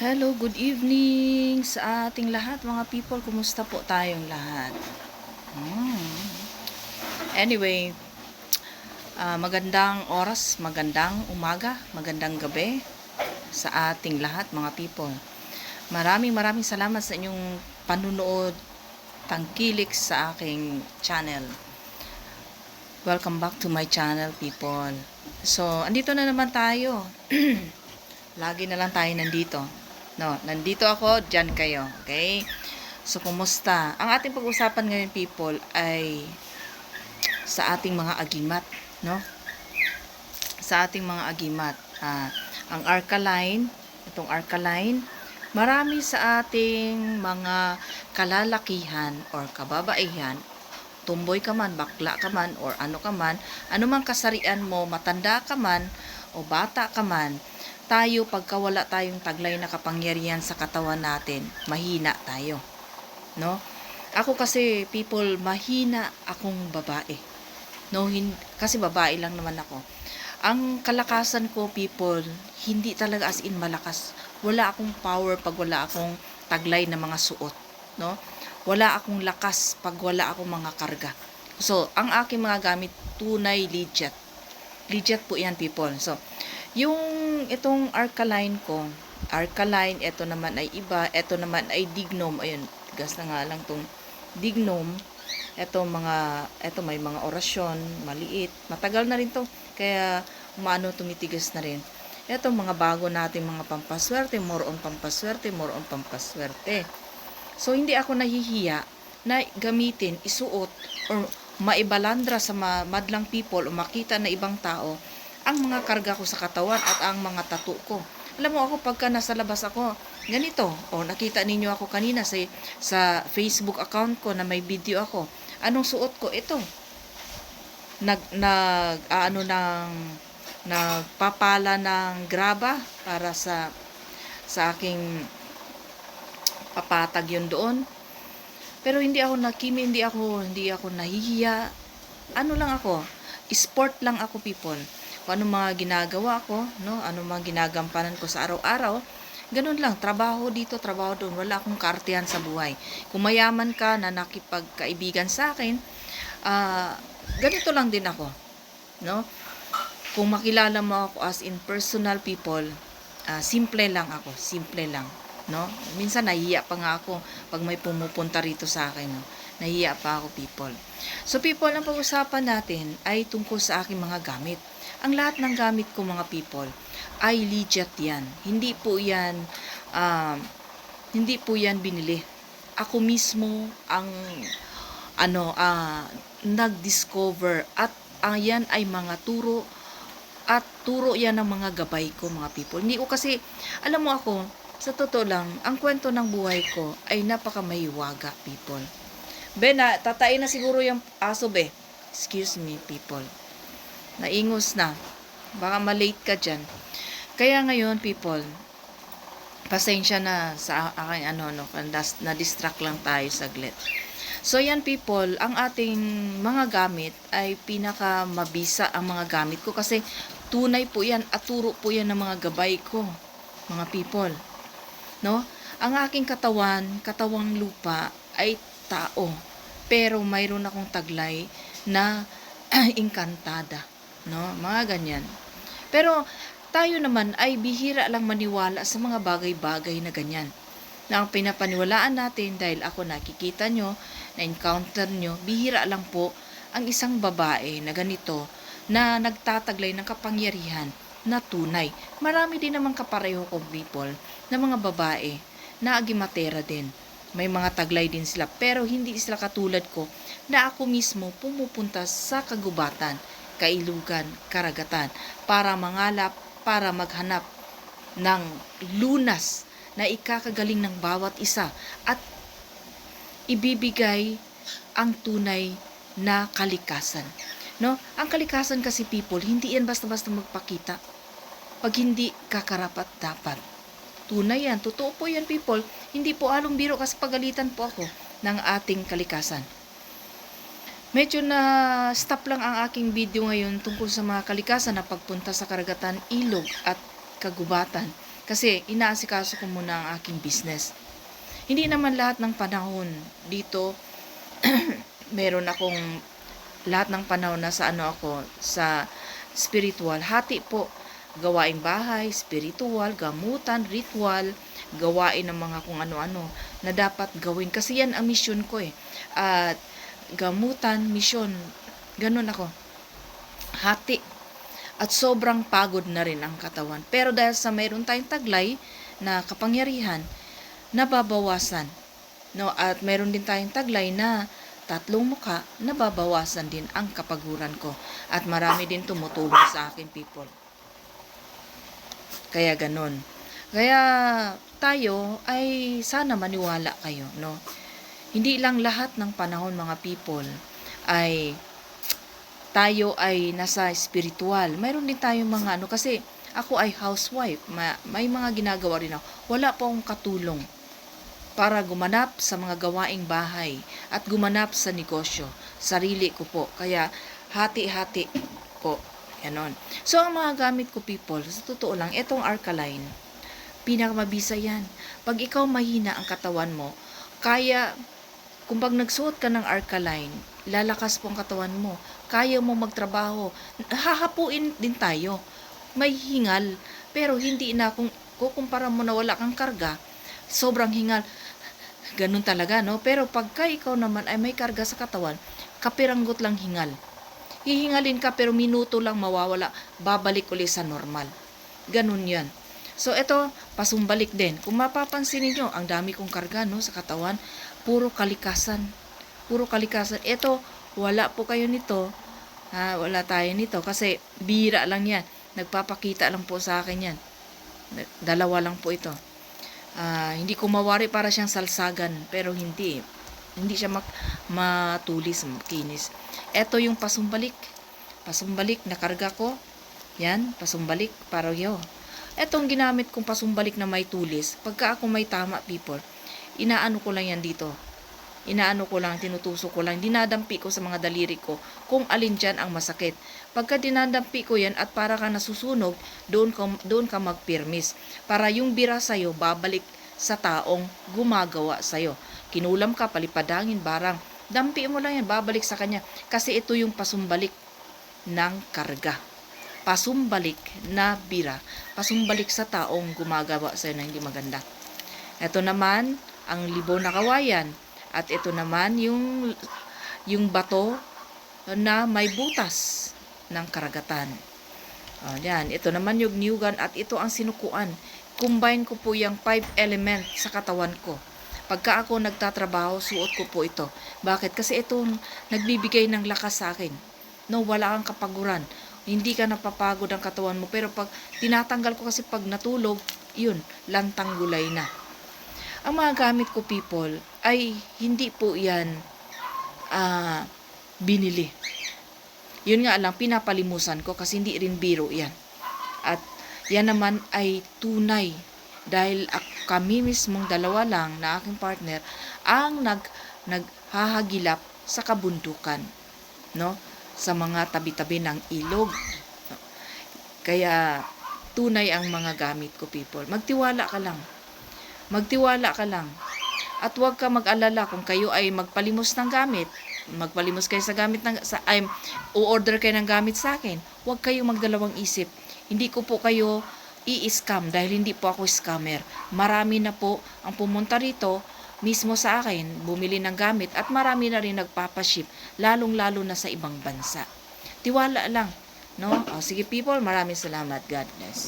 Hello, good evening sa ating lahat mga people. Kumusta po tayong lahat? Hmm. Anyway, ah, magandang oras, magandang umaga, magandang gabi sa ating lahat mga people. Maraming maraming salamat sa inyong panunood, tangkilik sa aking channel. Welcome back to my channel people. So, andito na naman tayo. Lagi na lang tayo nandito. No, nandito ako, dyan kayo. Okay? So, kumusta? Ang ating pag-usapan ngayon, people, ay sa ating mga agimat. No? Sa ating mga agimat. Ah, ang alkaline, itong alkaline, marami sa ating mga kalalakihan or kababaihan, tumboy ka man, bakla ka man, or ano ka man, anumang kasarian mo, matanda ka man, o bata ka man, tayo pagka wala tayong taglay na kapangyarihan sa katawan natin, mahina tayo. No? Ako kasi, people, mahina akong babae. No, hin- kasi babae lang naman ako. Ang kalakasan ko, people, hindi talaga as in malakas. Wala akong power pag wala akong taglay na mga suot. No? Wala akong lakas pag wala akong mga karga. So, ang aking mga gamit, tunay legit. Legit po yan, people. So, yung itong alkaline ko, alkaline, ito naman ay iba, ito naman ay dignum, ayun, gas na nga lang tong dignum, ito mga, ito may mga orasyon, maliit, matagal na rin to, kaya umano tumitigas na rin. Ito mga bago nating mga pampaswerte, more on pampaswerte, more on pampaswerte. So, hindi ako nahihiya na gamitin, isuot, or maibalandra sa ma- madlang people o makita na ibang tao ang mga karga ko sa katawan at ang mga tattoo ko. Alam mo ako, pagka nasa labas ako, ganito. O, nakita ninyo ako kanina sa, sa Facebook account ko na may video ako. Anong suot ko? Ito. Nag, nag, ano ng, nagpapala ng graba para sa, sa aking papatag yun doon. Pero hindi ako nakimi, hindi ako, hindi ako nahihiya. Ano lang ako, sport lang ako people kung ano mga ginagawa ko, no? Ano mga ginagampanan ko sa araw-araw. Ganun lang, trabaho dito, trabaho doon. Wala akong kaartihan sa buhay. Kung mayaman ka na nakipagkaibigan sa akin, ah, ganito lang din ako. No? Kung makilala mo ako as in personal people, ah, simple lang ako. Simple lang. No? Minsan nahiya pa nga ako pag may pumupunta rito sa akin. No? Nahiya pa ako people. So people, ang pag-usapan natin ay tungkol sa aking mga gamit. Ang lahat ng gamit ko mga people ay legit yan. Hindi po yan, um, hindi po yan binili. Ako mismo ang ano, ah, nag-discover at yan ay mga turo at turo yan ng mga gabay ko mga people. Hindi ko kasi, alam mo ako, sa totoo lang, ang kwento ng buhay ko ay napaka mahiwaga people. Be, na, tatain na siguro yung aso, be. Excuse me, people. Naingos na. Baka malate ka dyan. Kaya ngayon, people, pasensya na sa aking ano, no, na-distract lang tayo saglit. So, yan people, ang ating mga gamit ay pinaka mabisa ang mga gamit ko kasi tunay po yan at turo po yan ng mga gabay ko, mga people. No? Ang aking katawan, katawang lupa ay tao. Pero mayroon akong taglay na inkantada, no? Mga ganyan. Pero tayo naman ay bihira lang maniwala sa mga bagay-bagay na ganyan. Na ang pinapaniwalaan natin dahil ako nakikita nyo, na-encounter nyo, bihira lang po ang isang babae na ganito na nagtataglay ng kapangyarihan na tunay. Marami din naman kapareho kong people na mga babae na agimatera din. May mga taglay din sila pero hindi sila katulad ko na ako mismo pumupunta sa kagubatan, kailugan, karagatan para mangalap, para maghanap ng lunas na ikakagaling ng bawat isa at ibibigay ang tunay na kalikasan. No? Ang kalikasan kasi people, hindi yan basta-basta magpakita. Pag hindi kakarapat dapat. Tunay yan. Totoo po yan people. Hindi po along biro kasi pagalitan po ako ng ating kalikasan. Medyo na stop lang ang aking video ngayon tungkol sa mga kalikasan na pagpunta sa karagatan, ilog at kagubatan. Kasi inaasikaso ko muna ang aking business. Hindi naman lahat ng panahon dito meron akong lahat ng panahon na sa ano ako sa spiritual. Hati po gawaing bahay, spiritual, gamutan, ritual, gawain ng mga kung ano-ano na dapat gawin. Kasi yan ang mission ko eh. At gamutan, mission, ganun ako. Hati. At sobrang pagod na rin ang katawan. Pero dahil sa mayroon tayong taglay na kapangyarihan, nababawasan. No, at mayroon din tayong taglay na tatlong muka, nababawasan din ang kapaguran ko. At marami din tumutulong sa akin, people. Kaya ganun. Kaya tayo ay sana maniwala kayo, no? Hindi lang lahat ng panahon mga people ay tayo ay nasa spiritual. Mayroon din tayong mga ano kasi ako ay housewife. Ma- may mga ginagawa rin ako. Wala po akong katulong para gumanap sa mga gawaing bahay at gumanap sa negosyo. Sarili ko po. Kaya hati-hati po. Ganon. So, ang mga gamit ko, people, sa totoo lang, itong alkaline, pinakamabisa yan. Pag ikaw mahina ang katawan mo, kaya, kung pag nagsuot ka ng alkaline, lalakas po ang katawan mo. Kaya mo magtrabaho. Hahapuin din tayo. May hingal. Pero hindi na, kung kukumpara mo na wala kang karga, sobrang hingal. Ganun talaga, no? Pero pagka ikaw naman ay may karga sa katawan, kapiranggot lang hingal. Hihingalin ka pero minuto lang mawawala, babalik uli sa normal. Ganun yan. So, ito, pasumbalik din. Kung mapapansin niyo ang dami kong karga, no, sa katawan, puro kalikasan. Puro kalikasan. Ito, wala po kayo nito. Ha, wala tayo nito. Kasi, bira lang yan. Nagpapakita lang po sa akin yan. Dalawa lang po ito. Ah, hindi ko mawari para siyang salsagan, pero hindi. Hindi siya mak- matulis, makinis. Ito yung pasumbalik. Pasumbalik na karga ko. Yan, pasumbalik para yo. Etong ginamit kong pasumbalik na may tulis, pagka ako may tama people, inaano ko lang yan dito. Inaano ko lang, tinutusok ko lang, dinadampi ko sa mga daliri ko kung alin dyan ang masakit. Pagka dinadampi ko yan at para ka nasusunog, doon ka, doon ka magpirmis. Para yung bira sa'yo, babalik sa taong gumagawa sa'yo. Kinulam ka, palipadangin, barang. Dampi mo lang yan, babalik sa kanya. Kasi ito yung pasumbalik ng karga. Pasumbalik na bira. Pasumbalik sa taong gumagawa sa'yo na hindi maganda. Ito naman, ang libo na kawayan. At ito naman, yung, yung bato na may butas ng karagatan. O, yan. Ito naman yung niyugan at ito ang sinukuan. Combine ko po yung five element sa katawan ko. Pagka ako nagtatrabaho, suot ko po ito. Bakit? Kasi ito nagbibigay ng lakas sa akin. No, wala kang kapaguran. Hindi ka napapagod ang katawan mo. Pero pag tinatanggal ko kasi pag natulog, yun, lantang gulay na. Ang mga gamit ko, people, ay hindi po yan ah, binili. Yun nga lang, pinapalimusan ko kasi hindi rin biro yan. At yan naman ay tunay dahil kami mismong dalawa lang na aking partner ang nag naghahagilap sa kabundukan no sa mga tabi-tabi ng ilog kaya tunay ang mga gamit ko people magtiwala ka lang magtiwala ka lang at huwag ka mag-alala kung kayo ay magpalimos ng gamit magpalimos kayo sa gamit ng sa ay o-order kayo ng gamit sa akin huwag kayo magdalawang isip hindi ko po kayo i-scam dahil hindi po ako scammer. Marami na po ang pumunta rito mismo sa akin, bumili ng gamit at marami na rin nagpapaship, lalong-lalo na sa ibang bansa. Tiwala lang, no? O, sige people, maraming salamat. God bless.